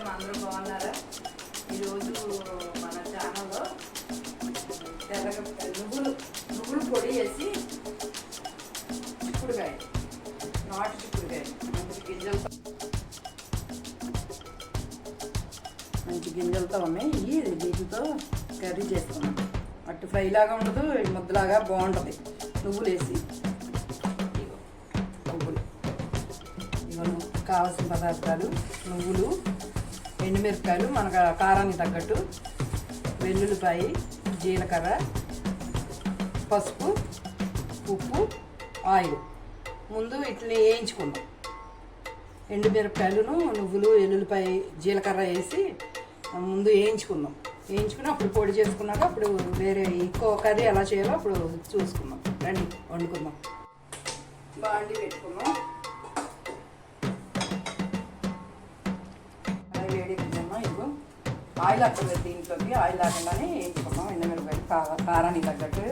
అమ్మా అందరూ బాగున్నారా? ఈరోజు మన ఛానల్లో తెల్లగ నువ్వులు నువ్వులు పొడి వేసి చిక్కుడుకాయ నాటు చిక్కుడుకాయ. మంచి గింజలతో మంచి గింజలతో ఉన్నాయి ఇవి వీటితో కర్రీ చేస్తున్నాం. అట్టు ఫ్రై లాగా ఉండదు ముద్దలాగా బాగుంటుంది. నువ్వులు వేసి. నువ్వులు. కావాల్సిన పదార్థాలు నువ్వులు ఎండుమిరపకాయలు మనకు కారానికి తగ్గట్టు వెల్లుల్లిపాయ జీలకర్ర పసుపు ఉప్పు ఆయిల్. ముందు ఇట్లా వేయించుకుందాం. ఎండుమిరపకాయలను నువ్వులు ఎల్లుల్లిపాయ జీలకర్ర వేసి ముందు వేయించుకుందాం. వేయించుకుని అప్పుడు పొడి చేసుకున్నాక అప్పుడు వేరే ఇంకో కర్రీ ఎలా చేయాలో అప్పుడు చూసుకుందాం. రండి వండుకుందాం. బాండి పెట్టుకుందాం. అది ఇదిగో ఆయిల్ అక్కడ దీంట్లోకి ఆయిల్ లేకుండానే వేయించుకున్నాం ఎండుమిరపకాయలు కార కారానికి తగ్గట్టు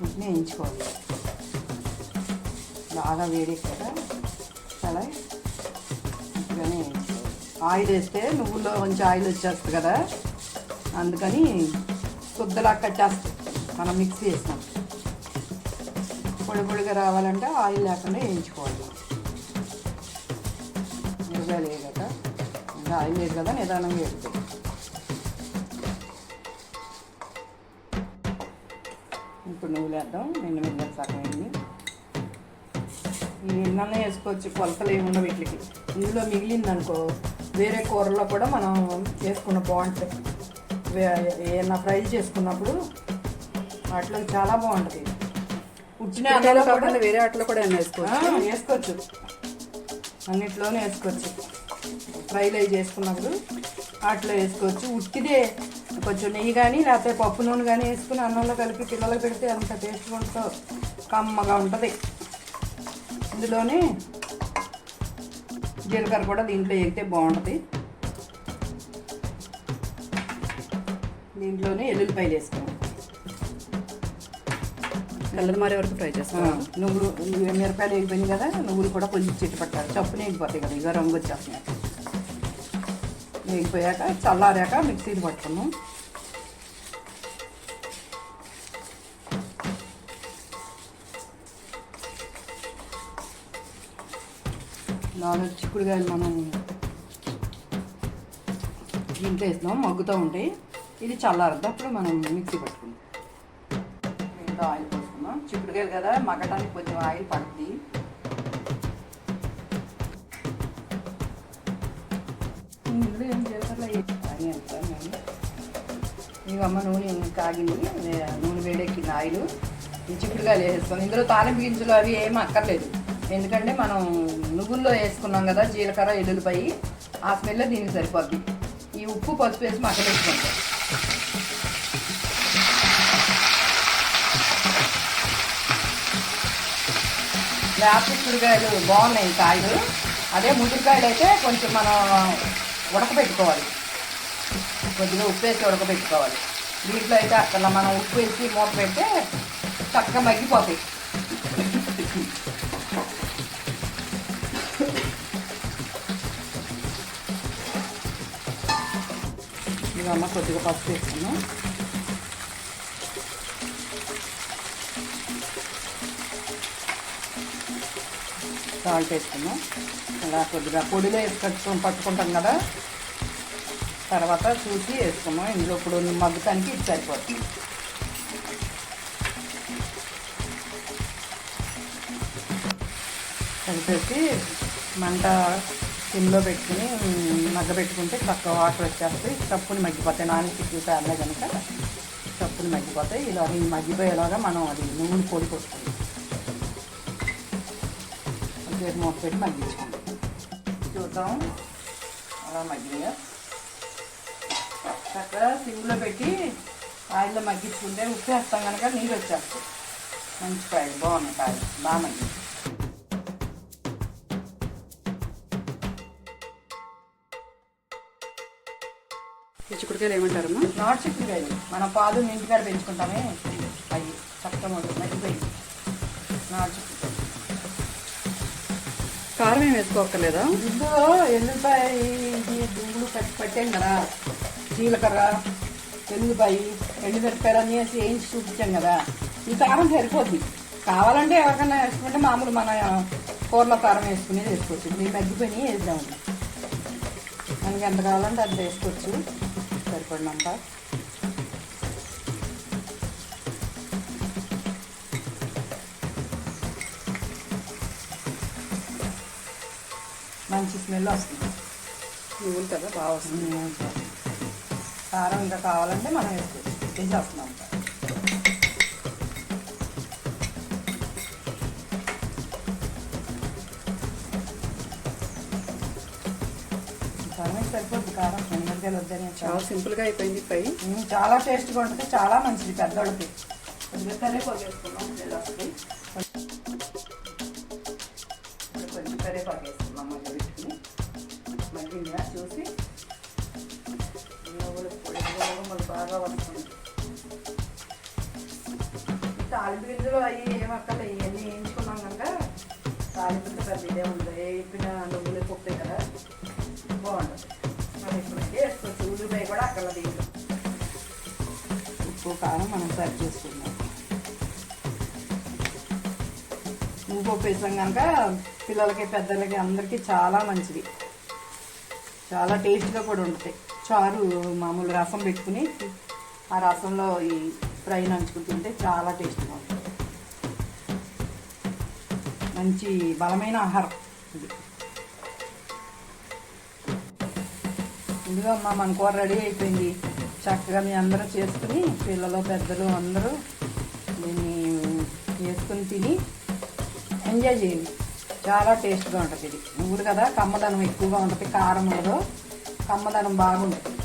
వీటిని వేయించుకోవాలి. బాగా వేడి కదా చాలా ఇట్లానే వేయించుకోవాలి. ఆయిల్ వేస్తే నువ్వుల్లో కొంచెం ఆయిల్ వచ్చేస్తుంది కదా అందుకని కొద్దిలా కట్టేస్తుంది మనం మిక్స్ చేస్తాం పొడి పొడిగా రావాలంటే ఆయిల్ లేకుండా వేయించుకోవాలి. మిరగాయలు వేయగట ఇంకా ఆయిల్ లేదు కదా నిదానంగా వేస్తుంది ఇప్పుడు నువ్వులు వేద్దాం నిన్న మీద సగం అయింది. ఈ ఎన్నన్నా వేసుకోవచ్చు కొలతలు ఏమి ఉండవు వీటికి. ఇందులో మిగిలింది అనుకో వేరే కూరల్లో కూడా మనం వేసుకున్న బాగుంటాయి. వే- ఏమన్నా ఫ్రై చేసుకున్నప్పుడు వాటిలో చాలా బాగుంటుంది. ఉచ్చిన వేరే వాటిలో కూడా వేసుకోవచ్చు? వేసుకోవచ్చు. అన్నిట్లోనే వేసుకోవచ్చు. ఫ్రైలు అవి చేసుకున్నప్పుడు వాటిలో వేసుకోవచ్చు. ఉట్టిదే కొంచెం నెయ్యి కానీ లేకపోతే పప్పు నూనె కానీ వేసుకుని అన్నంలో కలిపి పిల్లలకు పెడితే అంత టేస్ట్గా ఉంటుందో కమ్మగా ఉంటుంది. ఇందులోనే జీలకర్ర కూడా దీంట్లో వేస్తే బాగుంటుంది. దీంట్లోనే ఎల్లుల్లిపాయలు వేసుకోవాలి. కలర్ మారే వరకు ఫ్రై ఆ, చేస్తాం నువ్వులు మిరపకాయలు వేగిపోయినాయి కదా నువ్వులు కూడా కొంచెం చెట్టు పట్టాలి. చప్పున వేగిపోతాయి కదా ఇక రంగు వచ్చేస్తున్నాయి. వేగిపోయాక చల్లారాక మిక్సీని పట్టుకున్నాం నాలుగు చిక్కుడుకాయలు మనం దీంట్లో వేస్తున్నాం మగ్గుతూ ఉంటాయి. ఇది చల్లారద్దు అప్పుడు మనం మిక్సీ పట్టుకుందాం. ఆయిల్ చిక్కుడుకాయలు కదా మగ్గటానికి కొంచెం ఆయిల్ పడుతుంది ఇందులో ఏం చేస్తారు ఇవమ్మ నూనె కాగింది నూనె వేడెక్కింది ఆయిల్. ఈ చిక్కుడుకాయలు వేసేసుకొని ఇందులో తాలింపు గింజలు అవి ఏం అక్కర్లేదు. ఎందుకంటే మనం నువ్వుల్లో వేసుకున్నాం కదా జీలకర్ర ఎల్లుల్లిపాయి ఆ స్మెల్ దీనికి సరిపోద్ది. ఈ ఉప్పు పసుపు వేసి మగ్గబెట్టుకుంటాం వేప కూరగాయలు బాగున్నాయి కాయలు. అదే ముదురుకాయలు అయితే కొంచెం మనం ఉడకబెట్టుకోవాలి. కొద్దిగా ఉప్పు వేసి ఉడకబెట్టుకోవాలి. దీంట్లో అయితే అక్కడ మనం ఉప్పు వేసి మూత పెడితే చక్కగా మగ్గిపోతాయి. ఇవమ్మ కొద్దిగా పప్పు వేసుకున్నాం. సాల్ట్ వేసుకున్నాం అలా కొద్దిగా పొడిలో వేసి కట్టుకొని పట్టుకుంటాం కదా. తర్వాత చూసి వేసుకున్నాం ఇందులో ఇప్పుడు మగ్గుతానికి ఇది సరిపోతుంది. కలిపేసి మంట సిమ్లో పెట్టుకుని మగ్గ పెట్టుకుంటే తక్కువ వాటర్ వచ్చేస్తాయి. చప్పుని మగ్గిపోతాయి. నాని చిక్కుతాయి అన్న కనుక? చప్పుని మగ్గిపోతాయి. ఇలా మగ్గిపోయేలాగా మనం అది నూనె పొడి కొట్టుకుంటాం కొంచెం మూత పెట్టి మగ్గించుకుంటాం చూద్దాం. అలా మగ్గినాయా? చక్కగా సిమ్లో పెట్టి ఆయిల్లో మగ్గించుకుంటే ఉప్పు వేస్తాం కనుక నీళ్ళు వచ్చేస్తాయి. మంచి కాయలు బాగున్నాయి కాయలు. బాగా మగ్గి ఈ చిక్కుడుకాయలు ఏమంటారమ్మా? నాటు చిక్కుడుకాయలు. మనం పాలు ఇంటికాడ పెంచుకుంటామే. అవి చక్కగా మగ్గిపోయి నాటు చిక్కుడుకాయలు. కారం ఏం వేసుకోక్కర్లేదా? ఇందులో ఎల్లుల్లిపాయ ఇది కట్టి పట్టాం కదా. జీలకర్ర ఎల్లుల్లిపాయ ఎండుమిరపకాయలు అన్నీ వేసి వేయించి చూపించాం కదా. ఈ కారం సరిపోద్ది. కావాలంటే ఎవరికైనా వేసుకుంటే మామూలు మన కూరలో కారం వేసుకునేది వేసుకోవచ్చు. మేము తగ్గిపోయి వేద్దాం. మనకి ఎంత కావాలంటే అంత వేసుకోవచ్చు. సరిపడినంత. మంచి స్మెల్ వస్తుంది. నువ్వులు కదా బాగా వస్తుంది. కారం ఇంకా కావాలంటే మనం వేసుకోవచ్చు వేసేస్తున్నాం సరిపోద్ది. కారం ఎండకాయలు వద్దని చాలా సింపుల్గా అయిపోయింది ఉమ్, చాలా టేస్ట్గా ఉంటుంది. చాలా మంచిది పెద్దోళ్ళకి. కొద్దిగా కరివేపాకు వేసుకున్నాం వస్తుంది ఇప్పుడు కొంచెం కరివేపాకు మగ్గిందా చూసి. మళ్ళీ బాగా వస్తుంది. తాలింపు గింజలు అవి ఏమక్కర్లే ఇవన్నీ వేయించుకున్నాం కనుక తాలింపు పెద్ద ఇదే ఉంది. వేపిన నువ్వులు పొప్పే కదా. బాగుంటుంది. మరి ఇప్పుడు వేసుకోవచ్చు. ఉల్లిపాయ కూడా అక్కడ దీంట్లో ఉప్పు కారం మనం సర్వ్ చేసుకుందాం. నువ్వు పప్పు వేసాం కనుక పిల్లలకి పెద్దలకి అందరికీ చాలా మంచిది. చాలా టేస్ట్గా కూడా ఉంటాయి. చారు మామూలు రసం పెట్టుకుని ఆ రసంలో ఈ ఫ్రై నంచుకుంటుంటే చాలా టేస్ట్గా ఉంటుంది. మంచి బలమైన ఆహారం ఇది. ముందుగా అమ్మ మన కూర రెడీ అయిపోయింది. చక్కగా మీ అందరూ చేసుకుని పిల్లలు పెద్దలు అందరూ దీన్ని చేసుకుని తిని ఎంజాయ్ చేయండి. చాలా టేస్ట్గా ఉంటుంది ఇది. ఊరు కదా? కమ్మదనం ఎక్కువగా ఉంటుంది. కారం ఉండదు కమ్మదనం బాగుంటుంది.